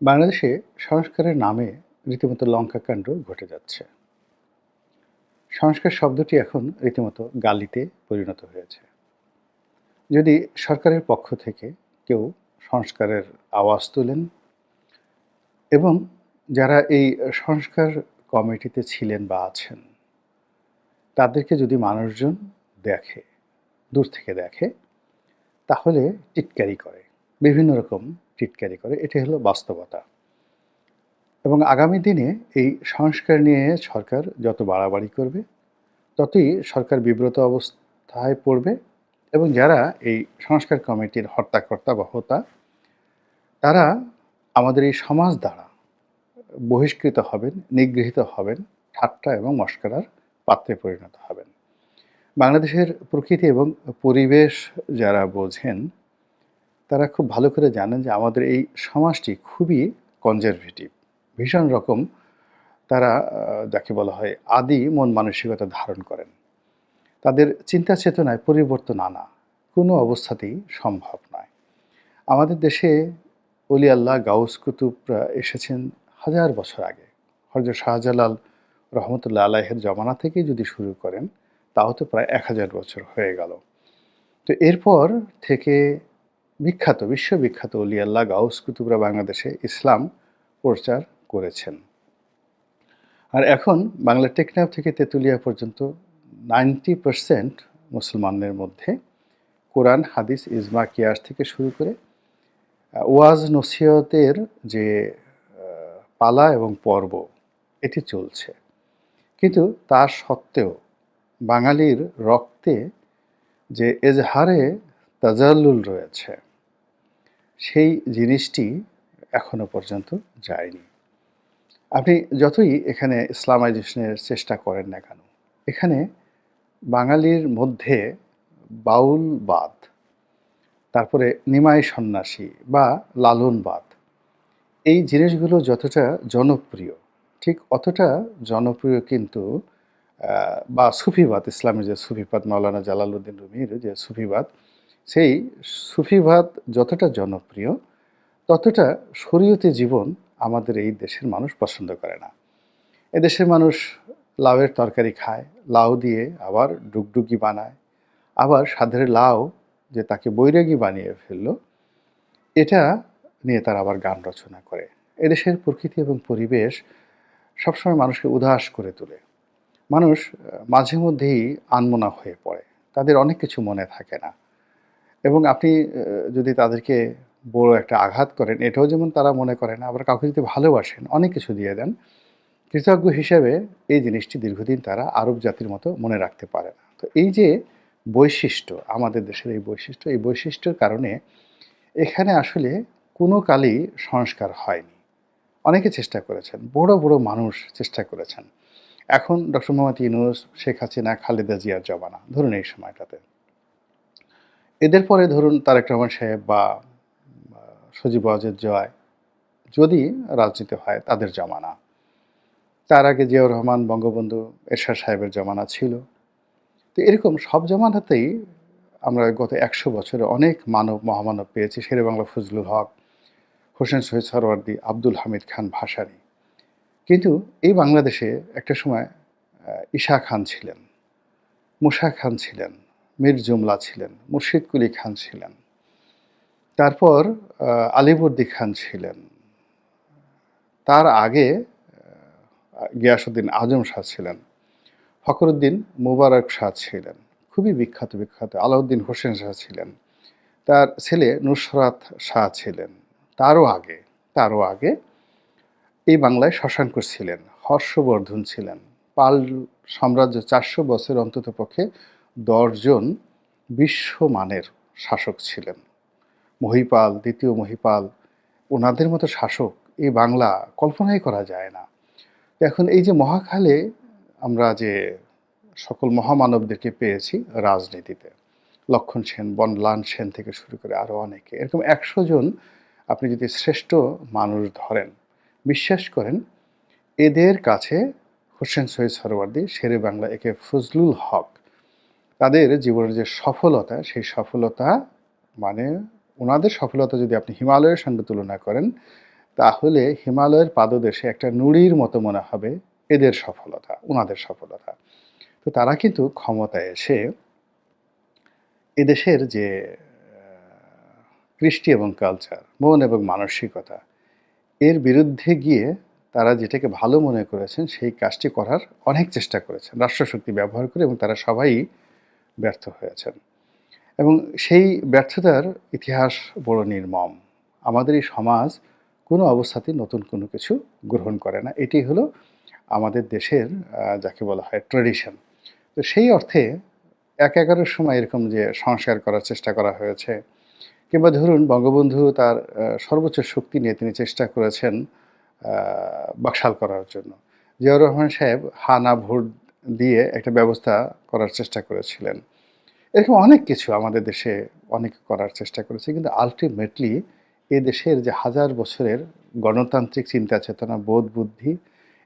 বাংলাদেশে সংস্কারের নামে রীতিমতো লঙ্কাকাণ্ড ঘটে যাচ্ছে। সংস্কার শব্দটি এখন রীতিমতো গালিতে পরিণত হয়েছে। যদি সরকারের পক্ষ থেকে কেউ সংস্কারের আওয়াজ তোলেন এবং যারা এই সংস্কার কমিটিতে ছিলেন বা আছেন, তাদেরকে যদি মানুষজন দেখে, দূর থেকে দেখে, তাহলে টিটকারি করে। বিভিন্ন রকম টিটকারি করে, এটি হলো বাস্তবতা। এবং আগামী দিনে এই সংস্কার নিয়ে সরকার যত বাড়াবাড়ি করবে, ততই সরকার বিব্রত অবস্থায় পড়বে এবং যারা এই সংস্কার কমিটির হর্তাকর্তা বা হোতা, তারা আমাদের এই সমাজ দ্বারা বহিষ্কৃত হবেন, নিগৃহীত হবেন, ঠাট্টা এবং মস্করার পাত্রে পরিণত হবেন। বাংলাদেশের প্রকৃতি এবং পরিবেশ যারা বোঝেন তারা খুব ভালো করে জানেন যে আমাদের এই সমাজটি খুবই কনজারভেটিভ ভীষণ রকম তারা যাকে বলা হয় আদি মন মানসিকতা ধারণ করেন। তাদের চিন্তা চেতনায় পরিবর্তন আনা কোনো অবস্থাতেই সম্ভব নয়। আমাদের দেশে অলি আল্লাহ গাউস কুতুবরা এসেছেন হাজার বছর আগে। হজরত শাহজালাল রহমতুল্লাহ আলাহের জমানা থেকেই যদি শুরু করেন, তাও তো প্রায় এক হাজার বছর হয়ে গেল। তো এরপর থেকে বিখ্যাত, বিশ্ববিখ্যাত অলি আল্লাহ গাউস কুতুবরা বাংলাদেশে ইসলাম প্রচার করেছেন। আর এখন বাংলা টেকনাফ থেকে তেঁতুলিয়া পর্যন্ত নাইনটি পারসেন্ট মুসলমানদের মধ্যে কোরআন, হাদিস, ইজমা, কিয়াস থেকে শুরু করে ওয়াজ, নসিহতের যে পালা এবং পর্ব, এটি চলছে। কিন্তু তা সত্ত্বেও বাঙালির রক্তে যে এজহারে তাজাল্লুল রয়েছে সেই জিনিসটি এখনও পর্যন্ত যায়নি। আপনি যতই এখানে ইসলামাইজেশনের চেষ্টা করেন না কেন, এখানে বাঙালির মধ্যে বাউলবাদ তারপরে নিমাই সন্ন্যাসী বা লালনবাদ এই জিনিসগুলো যতটা জনপ্রিয়, ঠিক অতটা জনপ্রিয় কিন্তু বা সুফিবাদ, ইসলামের যে সুফিবাদ, মাওলানা জালালউদ্দিন রুমির যে সুফিবাদ সেই সুফিবাদ যতটা জনপ্রিয়, ততটা শরীয়তে জীবন আমাদের এই দেশের মানুষ পছন্দ করে না। এদেশের মানুষ লাউয়ের তরকারি খায়, লাউ দিয়ে আবার ডুগডুগি বানায়, আবার সাধের লাউ যে তাকে বৈরাগী বানিয়ে ফেলল, এটা নিয়ে তারা আবার গান রচনা করে। এদেশের প্রকৃতি এবং পরিবেশ সবসময় মানুষকে উদাস করে তোলে। মানুষ মাঝে মধ্যেই আনমনা হয়ে পড়ে। তাদের অনেক কিছু মনে থাকে না। এবং আপনি যদি তাদেরকে বড় একটা আঘাত করেন, এটাও যেমন তারা মনে করেন আবার কাউকে যদি ভালোবাসেন, অনেক কিছু দিয়ে দেন, কৃতজ্ঞ হিসেবে এই জিনিসটি দীর্ঘদিন তারা আরব জাতির মতো মনে রাখতে পারে না। তো এই যে বৈশিষ্ট্য, আমাদের দেশের এই বৈশিষ্ট্য, এই বৈশিষ্ট্যের কারণে এখানে আসলে কোনো কালই সংস্কার হয়নি। অনেকে চেষ্টা করেছেন, বড় বড় মানুষ চেষ্টা করেছেন। এখন ডক্টর মোহাম্মদ ইউনুস, শেখ হাসিনা, খালেদা জিয়ার জমানা, ধরুন এই সময়টাতে। এদের পরে ধরুন তারেক রহমান সাহেব বা সজীব ওয়াজেদ জয় যদি রাজনীতি হয় তাদের জমানা। তার আগে জিয়াউর রহমান, বঙ্গবন্ধু এরশাদ সাহেবের জমানা ছিল। তো এরকম সব জমানাতেই আমরা গত একশো বছরে অনেক মানব মহামানব পেয়েছি। শেরে বাংলা ফজলুল হক, হোসেন শহীদ সরওয়ার্দি, আব্দুল হামিদ খান ভাসানী। কিন্তু এই বাংলাদেশে একটা সময় ঈশা খান ছিলেন, মুসা খান ছিলেন। মীর জুমলা ছিলেন, মুর্শিদ কুলি খান ছিলেন। তারপর আলিবর্দি খান ছিলেন। তার আগে গিয়াসুদ্দিন আজম শাহ ছিলেন, ফখরুদ্দিন মুবারক শাহ ছিলেন, খুবই বিখ্যাত বিখ্যাত আলাউদ্দিন হোসেন শাহ ছিলেন। তার ছেলে নুসরাত শাহ ছিলেন। তারও আগে তারও আগে এই বাংলায় শশাঙ্ক ছিলেন, হর্ষবর্ধন ছিলেন। পাল সাম্রাজ্য চারশো বছর অন্তত পক্ষে দশজন বিশ্বমানের শাসক ছিলেন। মহিপাল, দ্বিতীয় মহিপাল, ওনাদের মতো শাসক এই বাংলা কল্পনাই করা যায় না। এখন এই যে মহাকালে আমরা যে সকল মহামানবদেরকে পেয়েছি রাজনীতিতে, লক্ষণ সেন, বনলান সেন থেকে শুরু করে আরও অনেকে, এরকম একশো জন আপনি যদি শ্রেষ্ঠ মানুষ ধরেন, বিশ্বাস করেন, এদের কাছে হোসেন সৈয়দ সরওয়ার্দি, শেরে বাংলা একে ফজলুল হক তাদের জীবনের যে সফলতা, সেই সফলতা মানে ওনাদের সফলতা যদি আপনি হিমালয়ের সঙ্গে তুলনা করেন, তাহলে হিমালয়ের পাদদেশে একটা নুড়ির মতো মনে হবে এদের সফলতা, ওনাদের সফলতা। তো তারা কিন্তু ক্ষমতায় এসে এদেশের যে কৃষ্টি এবং কালচার মন এবং মানসিকতা, এর বিরুদ্ধে গিয়ে তারা যেটাকে ভালো মনে করেছেন, সেই কাজটি করার অনেক চেষ্টা করেছেন। রাষ্ট্রশক্তি ব্যবহার করে এবং তারা সবাই ব্যর্থ হয়েছেন। এবং সেই ব্যর্থতার ইতিহাস বড় নির্মম। আমাদের এই সমাজ কোনো অবস্থাতেই নতুন কোনো কিছু গ্রহণ করে না। এটি হলো আমাদের দেশের যাকে বলা হয় ট্রেডিশন তো সেই অর্থে এক এগারোর সময় এরকম যে সংস্কার করার চেষ্টা করা হয়েছে, কিংবা ধরুন বঙ্গবন্ধু তার সর্বোচ্চ শক্তি নিয়ে তিনি চেষ্টা করেছেন বাকশাল করার জন্য। জিয়াউর রহমান সাহেব হানা ভোট দিয়ে একটা ব্যবস্থা করার চেষ্টা করেছিলেন। এরকম অনেক কিছু আমাদের দেশে অনেক করার চেষ্টা করেছে, কিন্তু আলটিমেটলি এ দেশের যে হাজার বছরের গণতান্ত্রিক চিন্তা চেতনা, বোধ বুদ্ধি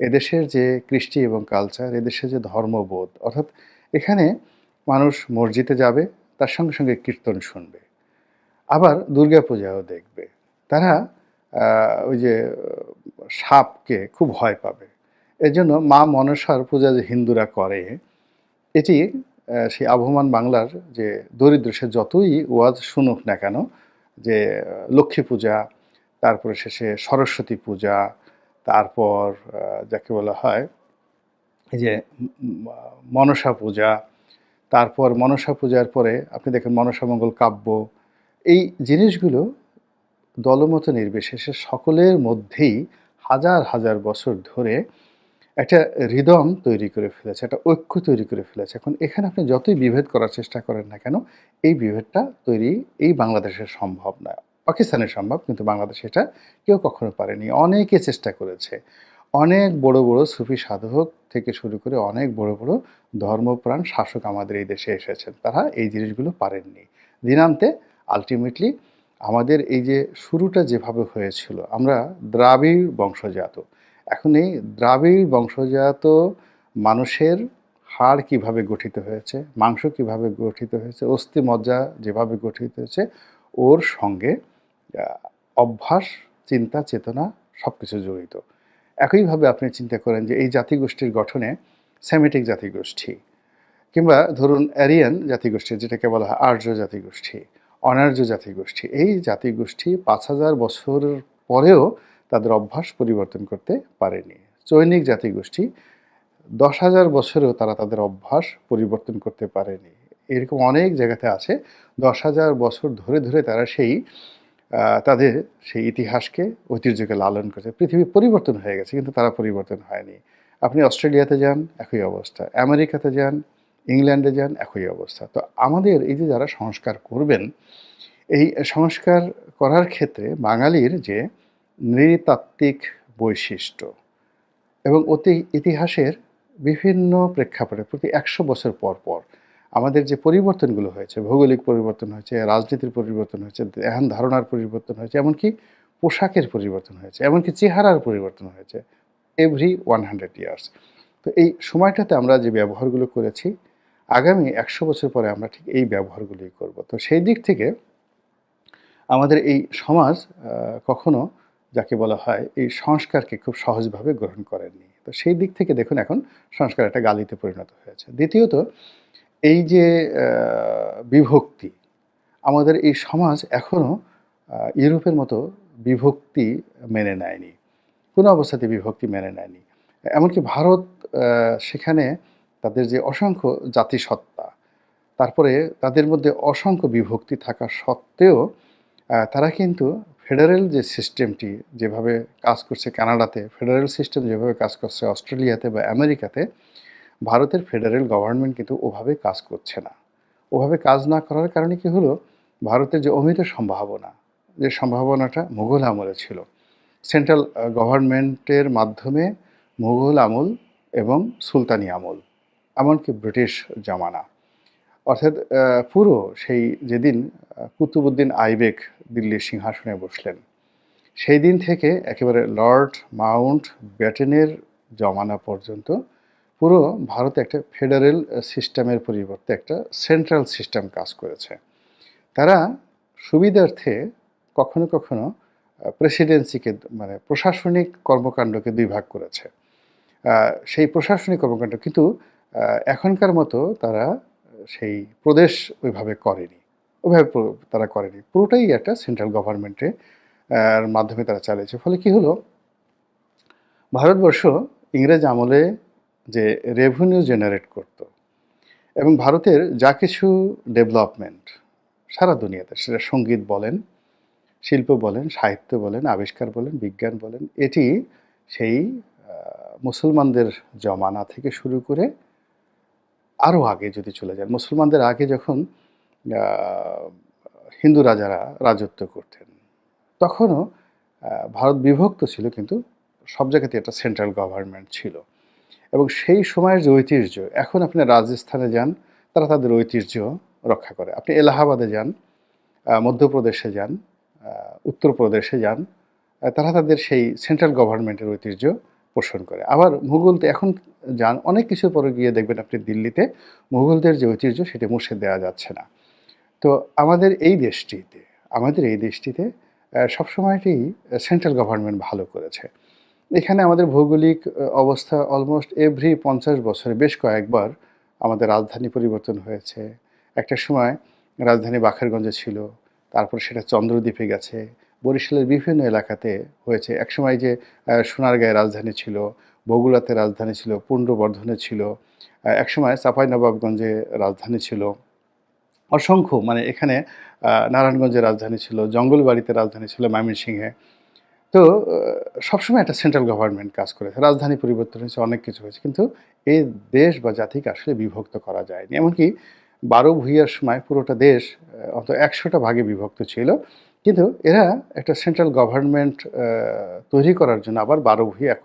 এদেশের যে কৃষ্টি এবং কালচার এদেশের যে ধর্মবোধ, অর্থাৎ এখানে মানুষ মসজিদে যাবে, তার সঙ্গে সঙ্গে কীর্তন শুনবে, আবার দুর্গাপূজাও দেখবে। তারা ওই যে সাপকে খুব ভয় পাবে। এজন্য মা মনসার পূজা যে হিন্দুরা করে, এটি সেই আবহমান বাংলার যে দরিদ্র, সে যতই ওয়াজ শুনুক না কেন, যে লক্ষ্মী পূজা, তারপরে শেষে সরস্বতী পূজা, তারপর যাকে বলা হয়, এই যে মনসা পূজা, তারপর মনসা পূজার পরে আপনি দেখেন মনসা মঙ্গল কাব্য, এই জিনিসগুলো দলমত নির্বিশেষে সকলের মধ্যেই হাজার হাজার বছর ধরে একটা হৃদম তৈরি করে ফেলেছে, একটা ঐক্য তৈরি করে ফেলেছে। এখন এখানে আপনি যতই বিভেদ করার চেষ্টা করেন না কেন, এই বিভেদটা তৈরি এই বাংলাদেশের সম্ভব নয়। পাকিস্তানের সম্ভব, কিন্তু বাংলাদেশে এটা কেউ কখনো পারেনি। অনেকে চেষ্টা করেছে। অনেক বড় বড় সুফি সাধক থেকে শুরু করে অনেক বড় বড় ধর্মপ্রাণ শাসক আমাদের এই দেশে এসেছেন। তারা এই জিনিসগুলো পারেননি। দিনান্তে আলটিমেটলি আমাদের এই যে শুরুটা যেভাবে হয়েছিল, আমরা দ্রাবিড় বংশজাত। এখন এই দ্রাবিড় বংশজাত মানুষের হাড় কীভাবে গঠিত হয়েছে, মাংস কীভাবে গঠিত হয়েছে, অস্থি মজ্জা যেভাবে গঠিত হয়েছে, ওর সঙ্গে অভ্যাস, চিন্তা, চেতনা সব কিছু জড়িত। একইভাবে আপনি চিন্তা করেন যে এই জাতিগোষ্ঠীর গঠনে সেমেটিক জাতিগোষ্ঠী কিংবা ধরুন অ্যারিয়ান জাতিগোষ্ঠী, যেটাকে বলা হয় আর্য জাতিগোষ্ঠী, অনার্য জাতিগোষ্ঠী, এই জাতিগোষ্ঠী পাঁচ হাজার বছর পরেও তাদের অভ্যাস পরিবর্তন করতে পারেনি। চৈনিক জাতিগোষ্ঠী দশ হাজার বছরেও তারা তাদের অভ্যাস পরিবর্তন করতে পারেনি। এরকম অনেক জায়গাতে আছে। দশ হাজার বছর ধরে ধরে তারা সেই তাদের সেই ইতিহাসকে, ঐতিহ্যকে লালন করেছে। পৃথিবী পরিবর্তন হয়ে গেছে, কিন্তু তারা পরিবর্তন হয়নি। আপনি অস্ট্রেলিয়াতে যান, একই অবস্থা। আমেরিকাতে যান, ইংল্যান্ডে যান, একই অবস্থা। তো আমাদের এই যে যারা সংস্কার করবেন, এই সংস্কার করার ক্ষেত্রে বাঙালির যে নৃতাত্ত্বিক বৈশিষ্ট্য এবং অতি ইতিহাসের বিভিন্ন প্রেক্ষাপটে প্রতি একশো বছর পর পর আমাদের যে পরিবর্তনগুলো হয়েছে, ভৌগোলিক পরিবর্তন হয়েছে, রাজনীতির পরিবর্তন হয়েছে, ধ্যান ধারণার পরিবর্তন হয়েছে, এমনকি পোশাকের পরিবর্তন হয়েছে, এমনকি চেহারার পরিবর্তন হয়েছে এভরি ওয়ান হান্ড্রেড ইয়ার্স তো এই সময়টাতে আমরা যে ব্যবহারগুলো করেছি, আগামী একশো বছর পরে আমরা ঠিক এই ব্যবহারগুলোই করব। তো সেই দিক থেকে আমাদের এই সমাজ কখনো যাকে বলা হয়, এই সংস্কারকে খুব সহজভাবে গ্রহণ করেননি। তো সেই দিক থেকে দেখুন এখন সংস্কার একটা গালিতে পরিণত হয়েছে। দ্বিতীয়ত, এই যে বিভক্তি, আমাদের এই সমাজ এখনও ইউরোপের মতো বিভক্তি মেনে নেয়নি। কোনো অবস্থাতে বিভক্তি মেনে নেয়নি। এমনকি ভারত সেখানে তাদের যে অসংখ্য জাতিসত্তা, তারপরে তাদের মধ্যে অসংখ্য বিভক্তি থাকা সত্ত্বেও তারা কিন্তু ফেডারেল যে সিস্টেমটি যেভাবে কাজ করছে কানাডাতে, ফেডারেল সিস্টেম যেভাবে কাজ করছে অস্ট্রেলিয়াতে বা আমেরিকাতে, ভারতের ফেডারেল গভর্নমেন্ট কিন্তু ওভাবে কাজ করছে না। ওভাবে কাজ না করার কারণে কি হলো? ভারতের যে অমিত সম্ভাবনা, যে সম্ভাবনাটা মুঘল আমলে ছিল। সেন্ট্রাল গভর্নমেন্টের মাধ্যমে মুঘল আমল এবং সুলতানি আমল, এমনকি ব্রিটিশ জামানা। অর্থাৎ পুরো সেই যেদিন কুতুবুদ্দিন আইবেক দিল্লির সিংহাসনে বসলেন, সেই দিন থেকে একেবারে লর্ড মাউন্ট ব্যাটেনের জমানা পর্যন্ত পুরো ভারতে একটা ফেডারেল সিস্টেমের পরিবর্তে একটা সেন্ট্রাল সিস্টেম কাজ করেছে। তারা সুবিধার্থে কখনো কখনো প্রেসিডেন্সিকে মানে প্রশাসনিক কর্মকাণ্ডকে দুই ভাগ করেছে। সেই প্রশাসনিক কর্মকাণ্ড কিন্তু এখনকার মতো তারা সেই প্রদেশ ওইভাবে করেনি। ওইভাবে তারা করেনি। পুরোটাই একটা সেন্ট্রাল গভর্নমেন্টে মাধ্যমে তারা চালিয়েছে। ফলে কি হলো? ভারতবর্ষ ইংরেজ আমলে যে রেভিনিউ জেনারেট করত এবং ভারতের যা কিছু ডেভেলপমেন্ট সারা দুনিয়াতে, সেটা সংগীত বলেন, শিল্প বলেন, সাহিত্য বলেন, আবিষ্কার বলেন, বিজ্ঞান বলেন, এটি সেই মুসলমানদের জমানা থেকে শুরু করে আরও আগে যদি চলে যান, মুসলমানদের আগে যখন হিন্দু রাজারা রাজত্ব করতেন, তখনও ভারত বিভক্ত ছিল কিন্তু সব জায়গাতে একটা সেন্ট্রাল গভর্নমেন্ট ছিল। এবং সেই সময়ের যে ঐতিহ্য, এখন আপনি রাজস্থানে যান, তারা তাদের ঐতিহ্য রক্ষা করে। আপনি এলাহাবাদে যান মধ্যপ্রদেশে যান উত্তরপ্রদেশে যান তারা তাদের সেই সেন্ট্রাল গভর্নমেন্টের ঐতিহ্য পোষণ করে। আবার মুঘল তো এখন যান অনেক কিছুর পরে গিয়ে দেখবেন আপনি দিল্লিতে মুঘলদের যে ঐতিহ্য, সেটা মুছে দেওয়া যাচ্ছে না। তো আমাদের এই দেশটিতে, আমাদের এই দেশটিতে সবসময়টি সেন্ট্রাল গভর্নমেন্ট ভালো করেছে। এখানে আমাদের ভৌগোলিক অবস্থা অলমোস্ট এভরি পঞ্চাশ বছরে বেশ কয়েকবার আমাদের রাজধানী পরিবর্তন হয়েছে। একটা সময় রাজধানী বাখেরগঞ্জে ছিল, তারপর সেটা চন্দ্রদ্বীপে গেছে। বরিশালের বিভিন্ন এলাকাতে হয়েছে। একসময় যে আহ, সোনারগাঁয়ে রাজধানী ছিল বগুড়াতে রাজধানী ছিল পুণ্ডবর্ধনে ছিল একসময় চাঁপাইনবাবগঞ্জে রাজধানী ছিল। অসংখ্য মানে এখানে নারায়ণগঞ্জে রাজধানী ছিল জঙ্গলবাড়িতে রাজধানী ছিল ময়মনসিংহে। তো সবসময় একটা সেন্ট্রাল গভর্নমেন্ট কাজ করেছে। রাজধানী পরিবর্তন হয়েছে অনেক কিছু হয়েছে। কিন্তু এই দেশ বা জাতিকে আসলে বিভক্ত করা যায়নি। এমনকি বারো ভূঁইয়ার সময় পুরোটা দেশ অত একশোটা ভাগে বিভক্ত ছিল। কিন্তু এরা একটা সেন্ট্রাল গভর্নমেন্ট তৈরি করার জন্য আবার বারো একত্র